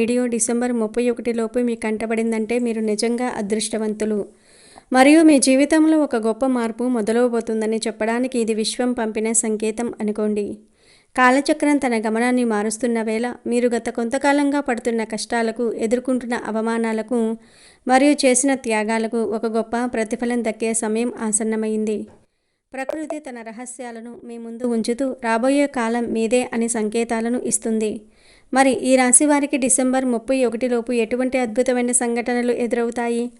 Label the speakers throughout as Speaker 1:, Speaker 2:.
Speaker 1: Video December ముప్పై ఒకటిలోపు మీకు కంటబడిందంటే మీరు నిజంగా అదృష్టవంతులు. మరియు మీ జీవితంలో ఒక గొప్ప మార్పు మొదలవబోతుందని చెప్పడానికి ఇది విశ్వం పంపిన సంకేతం అనుకోండి. కాలచక్రం తన గమనాన్ని మారుస్తున్న వేళ మీరు గత కొంతకాలంగా పడుతున్న కష్టాలకు ఎదుర్కొంటున్న అవమానాలకు మరియు చేసిన త్యాగాలకు ఒక గొప్ప ప్రతిఫలం దక్కే సమయం ఆసన్నమైంది. ప్రకృతి తన రహస్యాలను మీ ముందు ఉంచుతూ రాబోయే కాలం మీదే అనే సంకేతాలను ఇస్తుంది. మరి ఈ రాశి వారికి డిసెంబర్ ముప్పై ఒకటిలోపు ఎటువంటి అద్భుతమైన సంఘటనలు ఎదురవుతాయి?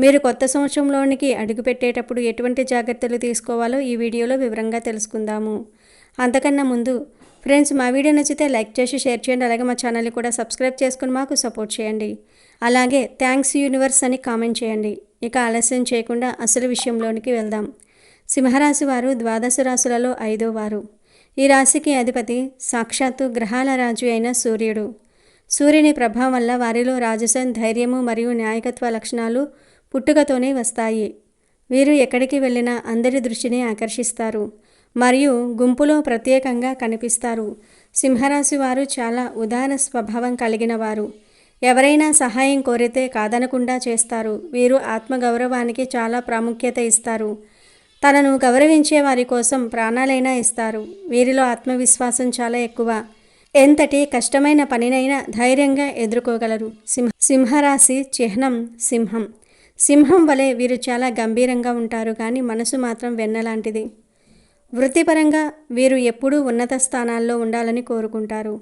Speaker 1: మీరు కొత్త సంవత్సరంలోనికి అడుగుపెట్టేటప్పుడు ఎటువంటి జాగ్రత్తలు తీసుకోవాలో ఈ వీడియోలో వివరంగా తెలుసుకుందాము. అంతకన్నా ముందు ఫ్రెండ్స్ మా వీడియో నచ్చితే లైక్ చేసి షేర్ చేయండి. అలాగే మా ఛానల్ని కూడా సబ్స్క్రైబ్ చేసుకుని మాకు సపోర్ట్ చేయండి. అలాగే థ్యాంక్స్ యూనివర్స్ అని కామెంట్ చేయండి. ఇక ఆలస్యం చేయకుండా అసలు విషయంలోనికి వెళ్దాం. సింహరాశి వారు ద్వాదశ రాశులలో ఐదో వారు. ఈ రాశికి అధిపతి సాక్షాత్తు గ్రహాల రాజు అయిన సూర్యుడు. సూర్యుని ప్రభావం వల్ల వారిలో రాజసం ధైర్యము మరియు నాయకత్వ లక్షణాలు పుట్టుకతోనే వస్తాయి. వీరు ఎక్కడికి వెళ్ళినా అందరి దృష్టిని ఆకర్షిస్తారు మరియు గుంపులో ప్రత్యేకంగా కనిపిస్తారు. సింహరాశి వారు చాలా ఉదార స్వభావం కలిగిన వారు ఎవరైనా సహాయం కోరితే కాదనకుండా చేస్తారు. వీరు ఆత్మగౌరవానికి చాలా ప్రాముఖ్యత ఇస్తారు. తనను గౌరవించే వారి కోసం ప్రాణాలైనా ఇస్తారు. వీరిలో ఆత్మవిశ్వాసం చాలా ఎక్కువ. ఎంతటి కష్టమైన పనినైనా ధైర్యంగా ఎదుర్కోగలరు. సింహ సింహరాశి చిహ్నం సింహం. సింహం వలె వీరు చాలా గంభీరంగా ఉంటారు కానీ మనసు మాత్రం వెన్నలాంటిది వృత్తిపరంగా వీరు ఎప్పుడూ ఉన్నత స్థానాల్లో ఉండాలని కోరుకుంటారు.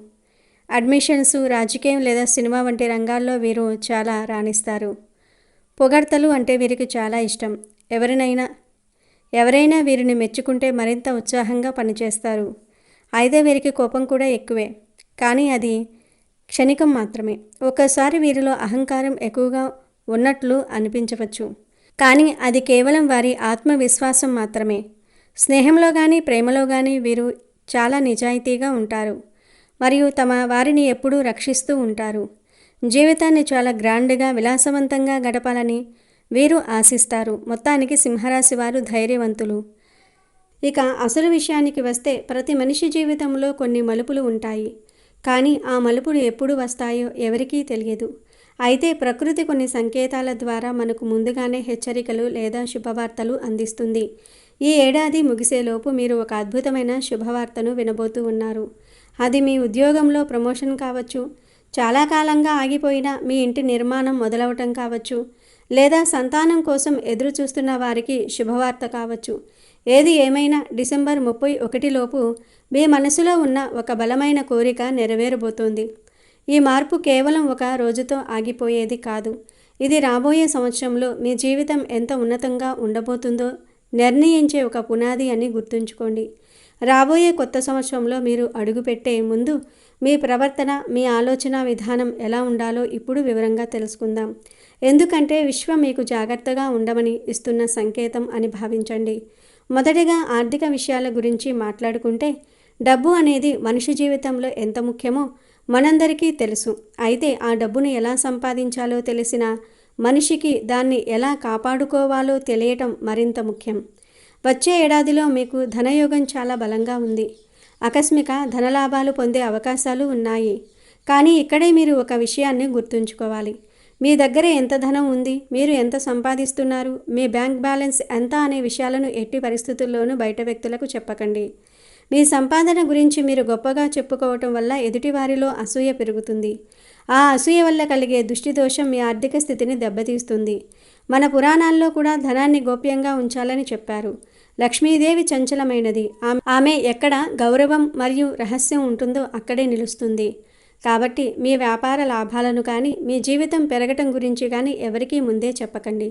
Speaker 1: అడ్మిషన్స్ రాజకీయం లేదా సినిమా వంటి రంగాల్లో వీరు చాలా రాణిస్తారు. పొగడ్తలు అంటే వీరికి చాలా ఇష్టం. ఎవరినైనా ఎవరైనా వీరిని మెచ్చుకుంటే మరింత ఉత్సాహంగా పనిచేస్తారు. అయితే వీరికి కోపం కూడా ఎక్కువే. కానీ అది క్షణికం మాత్రమే. ఒక్కసారి వీరిలో అహంకారం ఎక్కువగా ఉన్నట్లు అనిపించవచ్చు. కానీ అది కేవలం వారి ఆత్మవిశ్వాసం మాత్రమే. స్నేహంలో కానీ ప్రేమలో కానీ వీరు చాలా నిజాయితీగా ఉంటారు. మరియు తమ వారిని ఎప్పుడూ రక్షిస్తూ ఉంటారు. జీవితాన్ని చాలా గ్రాండ్గా విలాసవంతంగా గడపాలని వీరు ఆశిస్తారు. మొత్తానికి సింహరాశి వారు ధైర్యవంతులు. ఇక అసలు విషయానికి వస్తే ప్రతి మనిషి జీవితంలో కొన్ని మలుపులు ఉంటాయి. కానీ ఆ మలుపులు ఎప్పుడు వస్తాయో ఎవరికీ తెలియదు. అయితే ప్రకృతి కొన్ని సంకేతాల ద్వారా మనకు ముందుగానే హెచ్చరికలు లేదా శుభవార్తలు అందిస్తుంది. ఈ ఏడాది ముగిసేలోపు మీరు ఒక అద్భుతమైన శుభవార్తను వినబోతూ ఉన్నారు. అది మీ ఉద్యోగంలో ప్రమోషన్ కావచ్చు. చాలా కాలంగా ఆగిపోయిన మీ ఇంటి నిర్మాణం మొదలవటం కావచ్చు. లేదా సంతానం కోసం ఎదురు చూస్తున్న వారికి శుభవార్త కావచ్చు. ఏది ఏమైనా డిసెంబర్ ముప్పై ఒకటిలోపు మీ మనసులో ఉన్న ఒక బలమైన కోరిక నెరవేరబోతోంది. ఈ మార్పు కేవలం ఒక రోజుతో ఆగిపోయేది కాదు. ఇది రాబోయే సంవత్సరంలో మీ జీవితం ఎంత ఉన్నతంగా ఉండబోతుందో నిర్ణయించే ఒక పునాది అని గుర్తుంచుకోండి. రాబోయే కొత్త సంవత్సరంలో మీరు అడుగుపెట్టే ముందు మీ ప్రవర్తన మీ ఆలోచన విధానం ఎలా ఉండాలో ఇప్పుడు వివరంగా తెలుసుకుందాం. ఎందుకంటే విశ్వం మీకు జాగ్రత్తగా ఉండమని ఇస్తున్న సంకేతం అని భావించండి. మొదటిగా ఆర్థిక విషయాల గురించి మాట్లాడుకుంటే డబ్బు అనేది మనిషి జీవితంలో ఎంత ముఖ్యమో మనందరికీ తెలుసు. అయితే ఆ డబ్బును ఎలా సంపాదించాలో తెలిసిన మనిషికి దాన్ని ఎలా కాపాడుకోవాలో తెలియటం మరింత ముఖ్యం. వచ్చే ఏడాదిలో మీకు ధనయోగం చాలా బలంగా ఉంది. ఆకస్మిక ధనలాభాలు పొందే అవకాశాలు ఉన్నాయి. కానీ ఇక్కడే మీరు ఒక విషయాన్ని గుర్తుంచుకోవాలి. మీ దగ్గర ఎంత ధనం ఉంది? మీరు ఎంత సంపాదిస్తున్నారు? మీ బ్యాంక్ బ్యాలెన్స్ ఎంత అనే విషయాలను ఎట్టి పరిస్థితుల్లోనూ బయట వ్యక్తులకు చెప్పకండి. మీ సంపాదన గురించి మీరు గొప్పగా చెప్పుకోవటం వల్ల ఎదుటివారిలో అసూయ పెరుగుతుంది. ఆ అసూయ వల్ల కలిగే దృష్టి దోషం మీ ఆర్థిక స్థితిని దెబ్బతీస్తుంది. మన పురాణాల్లో కూడా ధనాన్ని గోప్యంగా ఉంచాలని చెప్పారు. లక్ష్మీదేవి చంచలమైనది. ఆమె ఎక్కడ గౌరవం మరియు రహస్యం ఉంటుందో అక్కడే నిలుస్తుంది. కాబట్టి మీ వ్యాపార లాభాలను కానీ మీ జీవితం పెరగటం గురించి కానీ ఎవరికీ ముందే చెప్పకండి.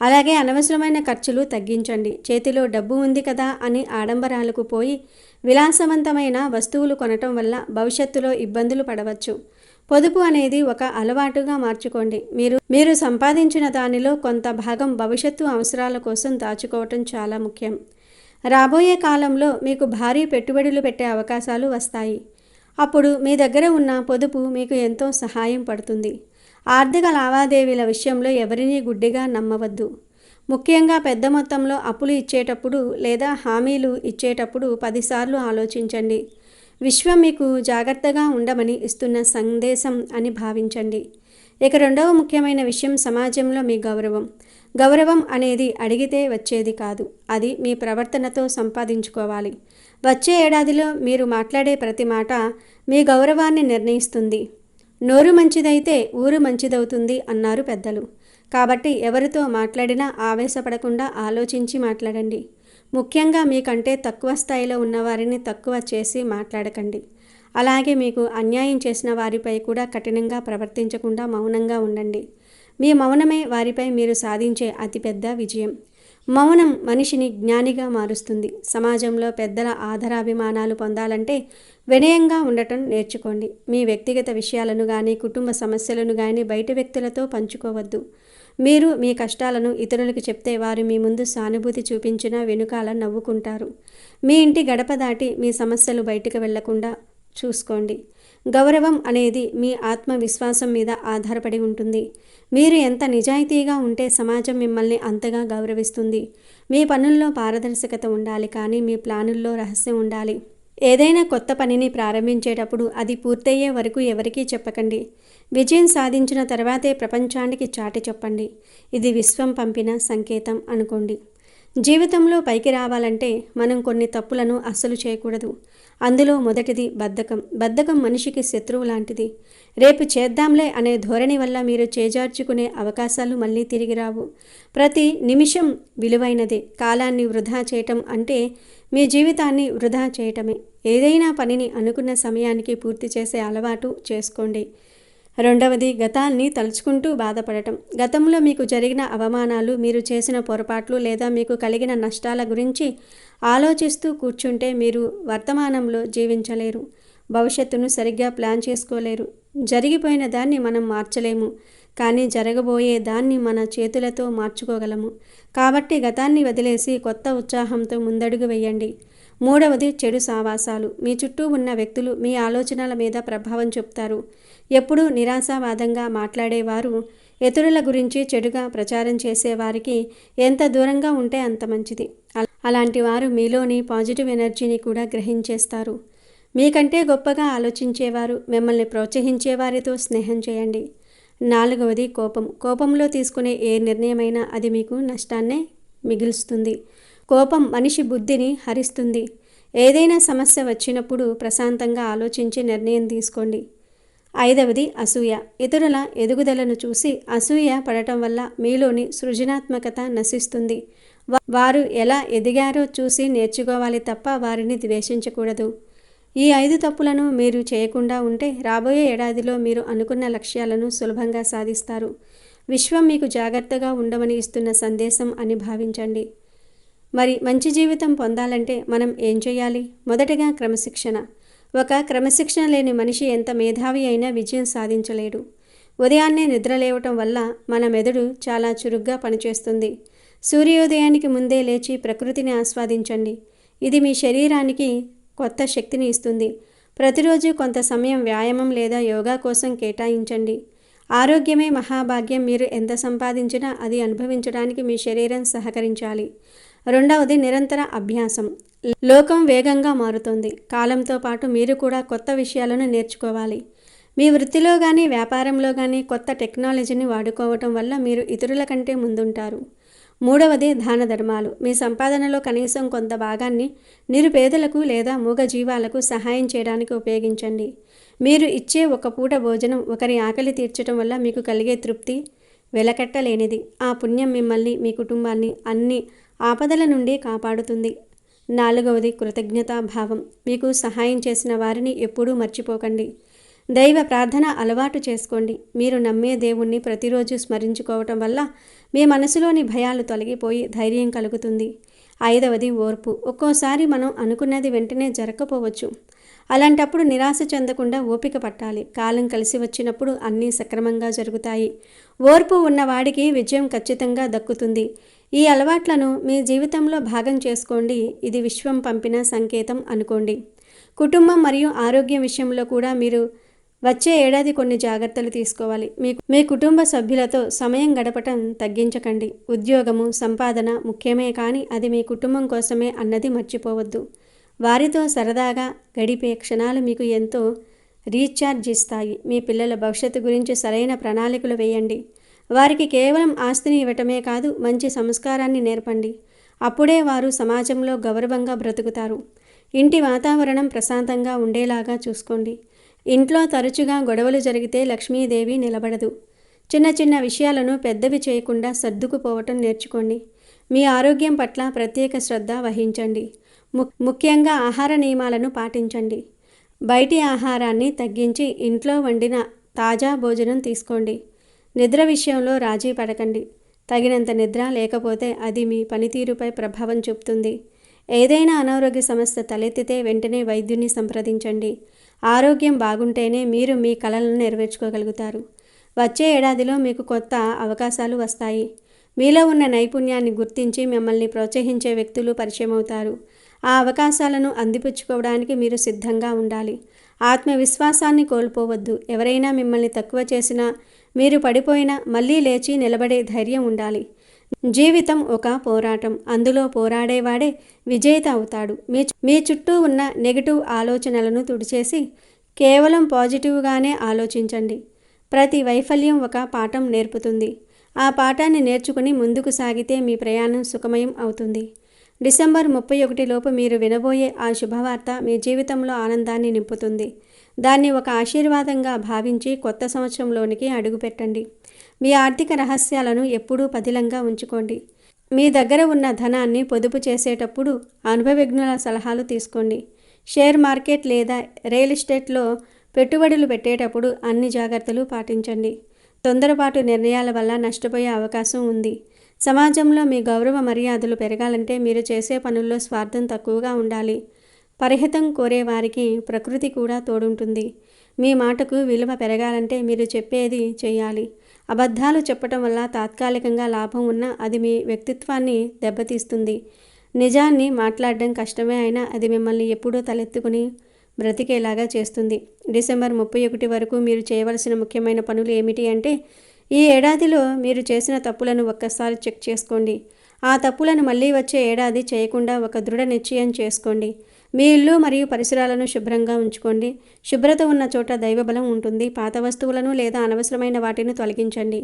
Speaker 1: అలాగే అనవసరమైన ఖర్చులు తగ్గించండి. చేతిలో డబ్బు ఉంది కదా అని ఆడంబరాలకు పోయి విలాసవంతమైన వస్తువులు కొనటం వల్ల భవిష్యత్తులో ఇబ్బందులు పడవచ్చు. పొదుపు అనేది ఒక అలవాటుగా మార్చుకోండి. మీరు మీరు సంపాదించిన దానిలో కొంత భాగం భవిష్యత్తు అవసరాల కోసం దాచుకోవటం చాలా ముఖ్యం. రాబోయే కాలంలో మీకు భారీ పెట్టుబడులు పెట్టే అవకాశాలు వస్తాయి. అప్పుడు మీ దగ్గర ఉన్న పొదుపు మీకు ఎంతో సహాయం పడుతుంది. ఆర్థిక లావాదేవీల విషయంలో ఎవరినీ గుడ్డిగా నమ్మవద్దు. ముఖ్యంగా పెద్ద మొత్తంలో అప్పులు ఇచ్చేటప్పుడు లేదా హామీలు ఇచ్చేటప్పుడు పదిసార్లు ఆలోచించండి. విశ్వం మీకు జాగ్రత్తగా ఉండమని ఇస్తున్న సందేశం అని భావించండి. ఇక రెండవ ముఖ్యమైన విషయం సమాజంలో మీ గౌరవం. గౌరవం అనేది అడిగితే వచ్చేది కాదు. అది మీ ప్రవర్తనతో సంపాదించుకోవాలి. వచ్చే ఏడాదిలో మీరు మాట్లాడే ప్రతి మాట మీ గౌరవాన్ని నిర్ణయిస్తుంది. నోరు మంచిదైతే ఊరు మంచిదవుతుంది అన్నారు పెద్దలు. కాబట్టి ఎవరితో మాట్లాడినా ఆవేశపడకుండా ఆలోచించి మాట్లాడండి. ముఖ్యంగా మీకంటే తక్కువ స్థాయిలో ఉన్నవారిని తక్కువ చేసి మాట్లాడకండి. అలాగే మీకు అన్యాయం చేసిన వారిపై కూడా కఠినంగా ప్రవర్తించకుండా మౌనంగా ఉండండి. మీ మౌనమే వారిపై మీరు సాధించే అతిపెద్ద విజయం. మౌనం మనిషిని జ్ఞానిగా మారుస్తుంది. సమాజంలో పెద్దల ఆధారాభిమానాలు పొందాలంటే వినయంగా ఉండటం నేర్చుకోండి. మీ వ్యక్తిగత విషయాలను కానీ కుటుంబ సమస్యలను కానీ బయట వ్యక్తులతో పంచుకోవద్దు. మీరు మీ కష్టాలను ఇతరులకు చెప్తే వారు మీ ముందు సానుభూతి చూపించిన వెనుకాల నవ్వుకుంటారు. మీ ఇంటి గడప దాటి మీ సమస్యలు బయటకు వెళ్ళకుండా చూసుకోండి. గౌరవం అనేది మీ ఆత్మవిశ్వాసం మీద ఆధారపడి ఉంటుంది. మీరు ఎంత నిజాయితీగా ఉంటే సమాజం మిమ్మల్ని అంతగా గౌరవిస్తుంది. మీ పనుల్లో పారదర్శకత ఉండాలి కానీ మీ ప్లానుల్లో రహస్యం ఉండాలి. ఏదైనా కొత్త పనిని ప్రారంభించేటప్పుడు అది పూర్తయ్యే వరకు ఎవరికీ చెప్పకండి. విజయం సాధించిన తర్వాతే ప్రపంచానికి చాటి చెప్పండి. ఇది విశ్వం పంపిన సంకేతం అనుకోండి. జీవితంలో పైకి రావాలంటే మనం కొన్ని తప్పులను అస్సలు చేయకూడదు. అందులో మొదటిది బద్ధకం. బద్ధకం మనిషికి శత్రువు లాంటిది. రేపు చేద్దాంలే అనే ధోరణి వల్ల మీరు చేజార్చుకునే అవకాశాలు మళ్ళీ తిరిగి రావు. ప్రతి నిమిషం విలువైనదే. కాలాన్ని వృధా చేయటం అంటే మీ జీవితాన్ని వృధా చేయటమే. ఏదైనా పనిని అనుకున్న సమయానికి పూర్తి చేసే అలవాటు చేసుకోండి. రెండవది గతాన్ని తలుచుకుంటూ బాధపడటం. గతంలో మీకు జరిగిన అవమానాలు మీరు చేసిన పొరపాట్లు లేదా మీకు కలిగిన నష్టాల గురించి ఆలోచిస్తూ కూర్చుంటే మీరు వర్తమానంలో జీవించలేరు. భవిష్యత్తును సరిగ్గా ప్లాన్ చేసుకోలేరు. జరిగిపోయిన దాన్ని మనం మార్చలేము. కానీ జరగబోయే దాన్ని మన చేతులతో మార్చుకోగలము. కాబట్టి గతాన్ని వదిలేసి కొత్త ఉత్సాహంతో ముందడుగు వేయండి. మూడవది చెడు సావాసాలు. మీ చుట్టూ ఉన్న వ్యక్తులు మీ ఆలోచనల మీద ప్రభావం చూపుతారు. ఎప్పుడూ నిరాశావాదంగా మాట్లాడేవారు ఇతరుల గురించి చెడుగా ప్రచారం చేసేవారికి ఎంత దూరంగా ఉంటే అంత మంచిది. అలాంటి వారు మీలోని పాజిటివ్ ఎనర్జీని కూడా గ్రహించేస్తారు. మీకంటే గొప్పగా ఆలోచించేవారు మిమ్మల్ని ప్రోత్సహించే వారితో స్నేహం చేయండి. నాలుగవది కోపం. కోపంలో తీసుకునే ఏ నిర్ణయమైనా అది మీకు నష్టాన్నే మిగులుస్తుంది. కోపం మనిషి బుద్ధిని హరిస్తుంది. ఏదైనా సమస్య వచ్చినప్పుడు ప్రశాంతంగా ఆలోచించి నిర్ణయం తీసుకోండి. ఐదవది అసూయ. ఇతరుల ఎదుగుదలను చూసి అసూయ పడటం వల్ల మీలోని సృజనాత్మకత నశిస్తుంది. వారు ఎలా ఎదిగారో చూసి నేర్చుకోవాలి తప్ప వారిని ద్వేషించకూడదు. ఈ ఐదు తప్పులను మీరు చేయకుండా ఉంటే రాబోయే ఏడాదిలో మీరు అనుకున్న లక్ష్యాలను సులభంగా సాధిస్తారు. విశ్వం మీకు జాగ్రత్తగా ఉండమని ఇస్తున్న సందేశం అని భావించండి. మరి మంచి జీవితం పొందాలంటే మనం ఏం చేయాలి? మొదటగా క్రమశిక్షణ. ఒక క్రమశిక్షణ లేని మనిషి ఎంత మేధావి అయినా విజయం సాధించలేడు. ఉదయాన్నే నిద్ర లేవటం వల్ల మన మెదడు చాలా చురుగ్గా పనిచేస్తుంది. సూర్యోదయానికి ముందే లేచి ప్రకృతిని ఆస్వాదించండి. ఇది మీ శరీరానికి కొత్త శక్తిని ఇస్తుంది. ప్రతిరోజు కొంత సమయం వ్యాయామం లేదా యోగా కోసం కేటాయించండి. ఆరోగ్యమే మహాభాగ్యం. మీరు ఎంత సంపాదించినా అది అనుభవించడానికి మీ శరీరం సహకరించాలి. రెండవది నిరంతర అభ్యాసం. లోకం వేగంగా మారుతుంది. కాలంతో పాటు మీరు కూడా కొత్త విషయాలను నేర్చుకోవాలి. మీ వృత్తిలో కానీ వ్యాపారంలో కానీ కొత్త టెక్నాలజీని వాడుకోవటం వల్ల మీరు ఇతరుల కంటే ముందుంటారు. మూడవది దాన ధర్మాలు. మీ సంపాదనలో కనీసం కొంత భాగాన్ని నిరుపేదలకు లేదా మూగ జీవాలకు సహాయం చేయడానికి ఉపయోగించండి. మీరు ఇచ్చే ఒక పూట భోజనం ఒకరి ఆకలి తీర్చడం వల్ల మీకు కలిగే తృప్తి వెలకట్టలేనిది. ఆ పుణ్యం మిమ్మల్ని మీ కుటుంబాన్ని అన్ని ఆపదల నుండి కాపాడుతుంది. నాలుగవది కృతజ్ఞతాభావం. మీకు సహాయం చేసిన వారిని ఎప్పుడూ మర్చిపోకండి. దైవ ప్రార్థన అలవాటు చేసుకోండి. మీరు నమ్మే దేవుణ్ణి ప్రతిరోజు స్మరించుకోవటం వల్ల మీ మనసులోని భయాలు తొలగిపోయి ధైర్యం కలుగుతుంది. ఐదవది ఓర్పు. ఒక్కోసారి మనం అనుకున్నది వెంటనే జరగకపోవచ్చు. అలాంటప్పుడు నిరాశ చెందకుండా ఓపిక పట్టాలి. కాలం కలిసి వచ్చినప్పుడు అన్నీ సక్రమంగా జరుగుతాయి. ఓర్పు ఉన్నవాడికి విజయం ఖచ్చితంగా దక్కుతుంది. ఈ అలవాట్లను మీ జీవితంలో భాగం చేసుకోండి. ఇది విశ్వం పంపిన సంకేతం అనుకోండి. కుటుంబం మరియు ఆరోగ్యం విషయంలో కూడా మీరు వచ్చే ఏడాది కొన్ని జాగ్రత్తలు తీసుకోవాలి. మీ మీ కుటుంబ సభ్యులతో సమయం గడపటం తగ్గించకండి. ఉద్యోగము సంపాదన ముఖ్యమే కానీ అది మీ కుటుంబం కోసమే అన్నది మర్చిపోవద్దు. వారితో సరదాగా గడిపే క్షణాలు మీకు ఎంతో రీఛార్జ్ ఇస్తాయి మీ పిల్లల భవిష్యత్తు గురించి సరైన ప్రణాళికలు వేయండి. వారికి కేవలం ఆస్తిని ఇవ్వటమే కాదు మంచి సంస్కారాన్ని నేర్పండి. అప్పుడే వారు సమాజంలో గౌరవంగా బ్రతుకుతారు. ఇంటి వాతావరణం ప్రశాంతంగా ఉండేలాగా చూసుకోండి. ఇంట్లో తరచుగా గొడవలు జరిగితే లక్ష్మీదేవి నిలబడదు. చిన్న చిన్న విషయాలను పెద్దవి చేయకుండా సర్దుకుపోవటం నేర్చుకోండి. మీ ఆరోగ్యం పట్ల ప్రత్యేక శ్రద్ధ వహించండి. ము ముఖ్యంగా ఆహార నియమాలను పాటించండి. బయటి ఆహారాన్ని తగ్గించి ఇంట్లో వండిన తాజా భోజనం తీసుకోండి. నిద్ర విషయంలో రాజీ పడకండి. తగినంత నిద్ర లేకపోతే అది మీ పనితీరుపై ప్రభావం చూపుతుంది. ఏదైనా అనారోగ్య సమస్య తలెత్తితే వెంటనే వైద్యుని సంప్రదించండి. ఆరోగ్యం బాగుంటేనే మీరు మీ కలలను నెరవేర్చుకోగలుగుతారు. వచ్చే ఏడాదిలో మీకు కొత్త అవకాశాలు వస్తాయి. మీలో ఉన్న నైపుణ్యాన్ని గుర్తించి మిమ్మల్ని ప్రోత్సహించే వ్యక్తులు పరిచయం అవుతారు ఆ అవకాశాలను అందిపుచ్చుకోవడానికి మీరు సిద్ధంగా ఉండాలి. ఆత్మవిశ్వాసాన్ని కోల్పోవద్దు. ఎవరైనా మిమ్మల్ని తక్కువ చేసినా మీరు పడిపోయినా మళ్ళీ లేచి నిలబడే ధైర్యం ఉండాలి. జీవితం ఒక పోరాటం. అందులో పోరాడేవాడే విజేత అవుతాడు. మీ మీ చుట్టూ ఉన్న నెగిటివ్ ఆలోచనలను తుడిచేసి కేవలం పాజిటివ్గానే ఆలోచించండి. ప్రతి వైఫల్యం ఒక పాఠం నేర్పుతుంది. ఆ పాఠాన్ని నేర్చుకుని ముందుకు సాగితే మీ ప్రయాణం సుఖమయం అవుతుంది. డిసెంబర్ ముప్పై ఒకటిలోపు మీరు వినబోయే ఆ శుభవార్త మీ జీవితంలో ఆనందాన్ని నింపుతుంది. దాన్ని ఒక ఆశీర్వాదంగా భావించి కొత్త సంవత్సరంలోనికి అడుగుపెట్టండి. మీ ఆర్థిక రహస్యాలను ఎప్పుడూ పదిలంగా ఉంచుకోండి. మీ దగ్గర ఉన్న ధనాన్ని పొదుపు చేసేటప్పుడు అనుభవజ్ఞుల సలహాలు తీసుకోండి. షేర్ మార్కెట్ లేదా రియల్ ఎస్టేట్లో పెట్టుబడులు పెట్టేటప్పుడు అన్ని జాగ్రత్తలు పాటించండి. తొందరపాటు నిర్ణయాల వల్ల నష్టపోయే అవకాశం ఉంది. సమాజంలో మీ గౌరవ మర్యాదలు పెరగాలంటే మీరు చేసే పనుల్లో స్వార్థం తక్కువగా ఉండాలి. పరిహితం కోరే వారికి ప్రకృతి కూడా తోడుంటుంది. మీ మాటకు విలువ పెరగాలంటే మీరు చెప్పేది చేయాలి అబద్ధాలు చెప్పటం వల్ల తాత్కాలికంగా లాభం ఉన్నా అది మీ వ్యక్తిత్వాన్ని దెబ్బతీస్తుంది. నిజాన్ని మాట్లాడడం కష్టమే అయినా అది మిమ్మల్ని ఎప్పుడూ తలెత్తుకుని బ్రతికేలాగా చేస్తుంది. డిసెంబర్ ముప్పై ఒకటి వరకు మీరు చేయవలసిన ముఖ్యమైన పనులు ఏమిటి అంటే ఈ ఏడాదిలో మీరు చేసిన తప్పులను ఒక్కసారి చెక్ చేసుకోండి. ఆ తప్పులను మళ్ళీ వచ్చే ఏడాది చేయకుండా ఒక దృఢ నిశ్చయం చేసుకోండి. మీ ఇల్లు మరియు పరిసరాలను శుభ్రంగా ఉంచుకోండి. శుభ్రత ఉన్న చోట దైవబలం ఉంటుంది. పాత వస్తువులను లేదా అనవసరమైన వాటిని తొలగించండి.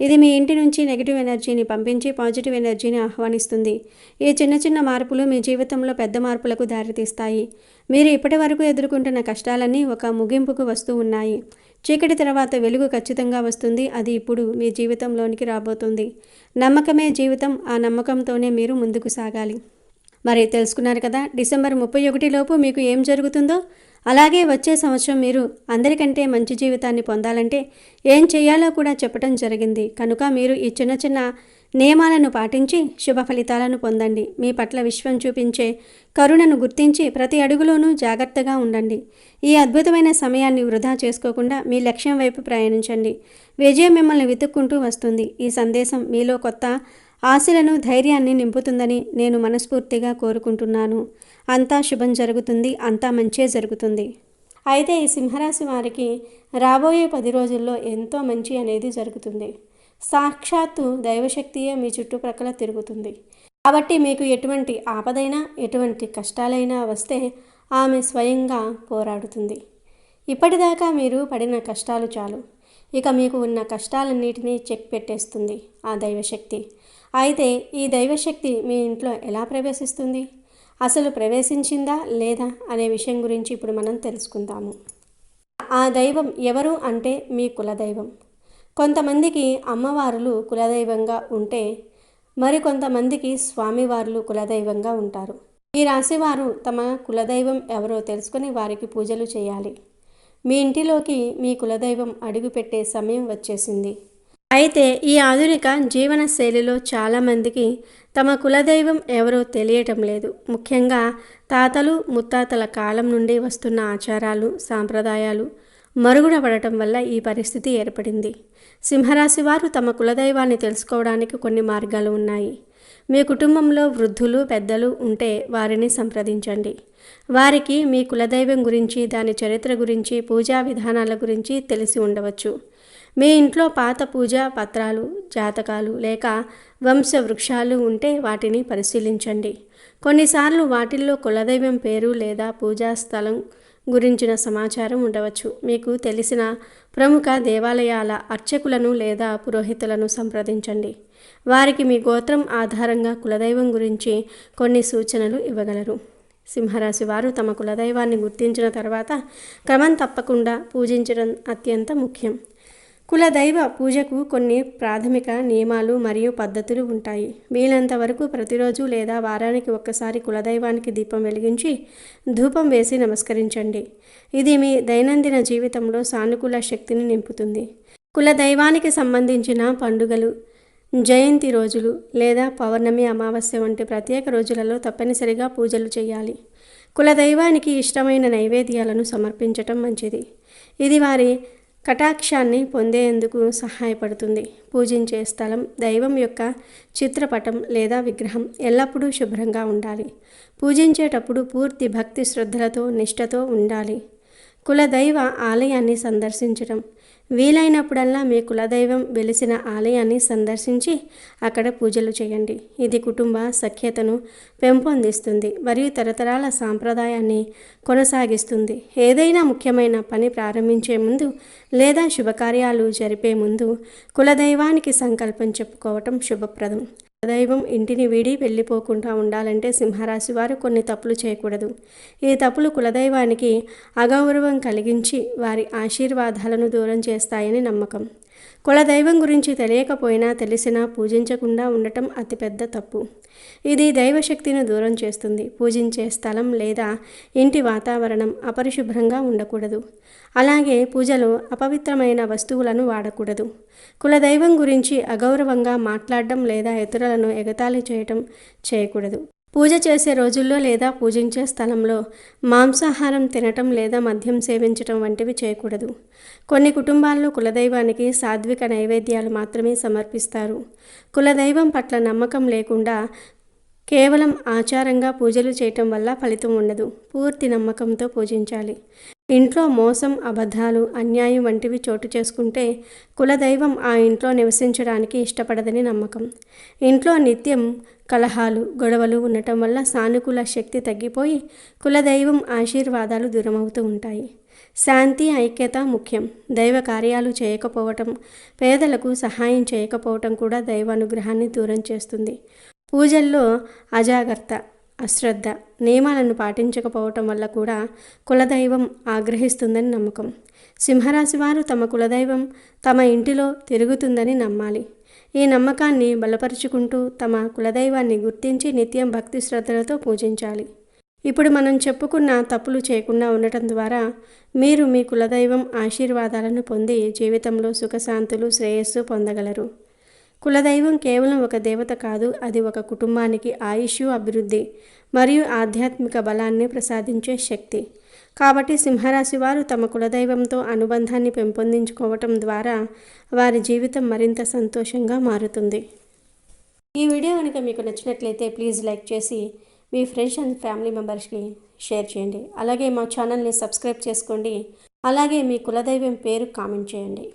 Speaker 1: ఇది మీ ఇంటి నుంచి నెగిటివ్ ఎనర్జీని పంపించి పాజిటివ్ ఎనర్జీని ఆహ్వానిస్తుంది. ఈ చిన్న చిన్న మార్పులు మీ జీవితంలో పెద్ద మార్పులకు దారితీస్తాయి. మీరు ఇప్పటి వరకు ఎదుర్కొంటున్న కష్టాలన్నీ ఒక ముగింపుకు వస్తూ ఉన్నాయి. చీకటి తర్వాత వెలుగు ఖచ్చితంగా వస్తుంది. అది ఇప్పుడు మీ జీవితంలోనికి రాబోతుంది. నమ్మకమే జీవితం. ఆ నమ్మకంతోనే మీరు ముందుకు సాగాలి. మరి తెలుసుకున్నారు కదా డిసెంబర్ ముప్పై ఒకటిలోపు మీకు ఏం జరుగుతుందో? అలాగే వచ్చే సంవత్సరం మీరు అందరికంటే మంచి జీవితాన్ని పొందాలంటే ఏం చేయాలో కూడా చెప్పడం జరిగింది. కనుక మీరు ఈ చిన్న చిన్న నియమాలను పాటించి శుభ ఫలితాలను పొందండి. మీ పట్ల విశ్వం చూపించే కరుణను గుర్తించి ప్రతి అడుగులోనూ జాగ్రత్తగా ఉండండి. ఈ అద్భుతమైన సమయాన్ని వృధా చేసుకోకుండా మీ లక్ష్యం వైపు ప్రయాణించండి. విజయం మిమ్మల్ని వెతుక్కుంటూ వస్తుంది. ఈ సందేశం మీలో కొత్త ఆశలను ధైర్యాన్ని నింపుతుందని నేను మనస్ఫూర్తిగా కోరుకుంటున్నాను. అంతా శుభం జరుగుతుంది అంతా మంచే జరుగుతుంది. అయితే ఈ సింహరాశి వారికి రాబోయే పది రోజుల్లో ఎంతో మంచి అనేది జరుగుతుంది. సాక్షాత్తు దైవశక్తియే మీ చుట్టుప్రక్కల తిరుగుతుంది. కాబట్టి మీకు ఎటువంటి ఆపదైనా ఎటువంటి కష్టాలైనా వస్తే ఆమె స్వయంగా పోరాడుతుంది. ఇప్పటిదాకా మీరు పడిన కష్టాలు చాలు. ఇక మీకు ఉన్న కష్టాలన్నిటినీ చెక్ పెట్టేస్తుంది ఆ దైవశక్తి. అయితే ఈ దైవశక్తి మీ ఇంట్లో ఎలా ప్రవేశిస్తుంది? అసలు ప్రవేశించిందా లేదా అనే విషయం గురించి ఇప్పుడు మనం తెలుసుకుందాము. ఆ దైవం ఎవరు అంటే మీ కులదైవం. కొంతమందికి అమ్మవారులు కులదైవంగా ఉంటే మరికొంతమందికి స్వామివారులు కులదైవంగా ఉంటారు. ఈ రాశివారు తమ కులదైవం ఎవరో తెలుసుకుని వారికి పూజలు చేయాలి. మీ ఇంటిలోకి మీ కులదైవం అడుగుపెట్టే సమయం వచ్చేసింది. అయితే ఈ ఆధునిక జీవన శైలిలో చాలామందికి తమ కులదైవం ఎవరో తెలియటం లేదు. ముఖ్యంగా తాతలు ముత్తాతల కాలం నుండి వస్తున్న ఆచారాలు సాంప్రదాయాలు మరుగున పడటం వల్ల ఈ పరిస్థితి ఏర్పడింది. సింహరాశి వారు తమ కులదైవాన్ని తెలుసుకోవడానికి కొన్ని మార్గాలు ఉన్నాయి. మీ కుటుంబంలో వృద్ధులు పెద్దలు ఉంటే వారిని సంప్రదించండి. వారికి మీ కులదైవం గురించి దాని చరిత్ర గురించి పూజా విధానాల గురించి తెలిసి ఉండవచ్చు. మీ ఇంట్లో పాత పూజా పత్రాలు జాతకాలు లేక వంశ వృక్షాలు ఉంటే వాటిని పరిశీలించండి. కొన్నిసార్లు వాటిల్లో కులదైవం పేరు లేదా పూజా స్థలం గురించిన సమాచారం ఉండవచ్చు. మీకు తెలిసిన ప్రముఖ దేవాలయాల అర్చకులను లేదా పురోహితులను సంప్రదించండి. వారికి మీ గోత్రం ఆధారంగా కులదైవం గురించి కొన్ని సూచనలు ఇవ్వగలరు. సింహరాశి వారు తమ కులదైవాన్ని గుర్తించిన తర్వాత క్రమం తప్పకుండా పూజించడం అత్యంత ముఖ్యం. కులదైవ పూజకు కొన్ని ప్రాథమిక నియమాలు మరియు పద్ధతులు ఉంటాయి. వీలంత వరకు ప్రతిరోజు లేదా వారానికి ఒక్కసారి కులదైవానికి దీపం వెలిగించి ధూపం వేసి నమస్కరించండి. ఇది మీ దైనందిన జీవితంలో సానుకూల శక్తిని నింపుతుంది. కులదైవానికి సంబంధించిన పండుగలు జయంతి రోజులు లేదా పౌర్ణమి అమావాస్య వంటి ప్రత్యేక రోజులలో తప్పనిసరిగా పూజలు చేయాలి. కులదైవానికి ఇష్టమైన నైవేద్యాలను సమర్పించటం మంచిది. ఇది వారి కటాక్షాన్ని పొందేందుకు సహాయపడుతుంది. పూజించే స్థలం దైవం యొక్క చిత్రపటం లేదా విగ్రహం ఎల్లప్పుడూ శుభ్రంగా ఉండాలి. పూజించేటప్పుడు పూర్తి భక్తి శ్రద్ధలతో నిష్టతో ఉండాలి. కులదైవ ఆలయాన్ని సందర్శించడం వీలైనప్పుడల్లా మీ కులదైవం వెలిసిన ఆలయాన్ని సందర్శించి అక్కడ పూజలు చేయండి. ఇది కుటుంబ సఖ్యతను పెంపొందిస్తుంది మరియు తరతరాల సాంప్రదాయాన్ని కొనసాగిస్తుంది. ఏదైనా ముఖ్యమైన పని ప్రారంభించే ముందు లేదా శుభకార్యాలు జరిపే ముందు కులదైవానికి సంకల్పం చెప్పుకోవటం శుభప్రదం. దైవం ఇంటిని వీడి వెళ్ళిపోకుండా ఉండాలంటే సింహరాశి వారు కొన్ని తప్పులు చేయకూడదు. ఈ తప్పులు కులదైవానికి అగౌరవం కలిగించి వారి ఆశీర్వాదాలను దూరం చేస్తాయని నమ్మకం. కులదైవం గురించి తెలియకపోయినా తెలిసినా పూజించకుండా ఉండటం అతిపెద్ద తప్పు. ఇది దైవశక్తిని దూరం చేస్తుంది. పూజించే స్థలం లేదా ఇంటి వాతావరణం అపరిశుభ్రంగా ఉండకూడదు. అలాగే పూజలో అపవిత్రమైన వస్తువులను వాడకూడదు. కులదైవం గురించి అగౌరవంగా మాట్లాడడం లేదా ఇతరులను ఎగతాళి చేయటం చేయకూడదు. పూజ చేసే రోజుల్లో లేదా పూజించే స్థలంలో మాంసాహారం తినటం లేదా మద్యం సేవించటం వంటివి చేయకూడదు. కొన్ని కుటుంబాల్లో కులదైవానికి సాత్విక నైవేద్యాలు మాత్రమే సమర్పిస్తారు. కులదైవం పట్ల నమ్మకం లేకుండా కేవలం ఆచారంగా పూజలు చేయటం వల్ల ఫలితం ఉండదు. పూర్తి నమ్మకంతో పూజించాలి. ఇంట్లో మోసం అబద్ధాలు అన్యాయం వంటివి చోటు చేసుకుంటే కులదైవం ఆ ఇంట్లో నివసించడానికి ఇష్టపడదని నమ్మకం. ఇంట్లో నిత్యం కలహాలు గొడవలు ఉండటం వల్ల సానుకూల శక్తి తగ్గిపోయి కులదైవం ఆశీర్వాదాలు దూరమవుతూ ఉంటాయి. శాంతి ఐక్యత ముఖ్యం. దైవ కార్యాలు చేయకపోవటం పేదలకు సహాయం చేయకపోవటం కూడా దైవ అనుగ్రహాన్ని దూరం చేస్తుంది. పూజల్లో అజాగ్రత్త అశ్రద్ధ నియమాలను పాటించకపోవటం వల్ల కూడా కులదైవం ఆగ్రహిస్తుందని నమ్మకం. సింహరాశి వారు తమ కులదైవం తమ ఇంటిలో తిరుగుతుందని నమ్మాలి. ఈ నమ్మకాన్ని బలపరుచుకుంటూ తమ కులదైవాన్ని గుర్తించి నిత్యం భక్తి శ్రద్ధలతో పూజించాలి. ఇప్పుడు మనం చెప్పుకున్న తప్పులు చేయకుండా ఉండటం ద్వారా మీరు మీ కులదైవం ఆశీర్వాదాలను పొంది జీవితంలో సుఖశాంతులు శ్రేయస్సు పొందగలరు. కులదైవం కేవలం ఒక దేవత కాదు అది ఒక కుటుంబానికి ఆయుష్ అభివృద్ధి మరియు ఆధ్యాత్మిక బలాన్ని ప్రసాదించే శక్తి. కాబట్టి సింహరాశి వారు తమ కులదైవంతో అనుబంధాన్ని పెంపొందించుకోవటం ద్వారా వారి జీవితం మరింత సంతోషంగా మారుతుంది. ఈ వీడియో కనుక మీకు నచ్చినట్లయితే ప్లీజ్ లైక్ చేసి మీ ఫ్రెండ్స్ అండ్ ఫ్యామిలీ మెంబర్స్కి షేర్ చేయండి. అలాగే మా ఛానల్ని సబ్స్క్రైబ్ చేసుకోండి. అలాగే మీ కులదైవం పేరు కామెంట్ చేయండి.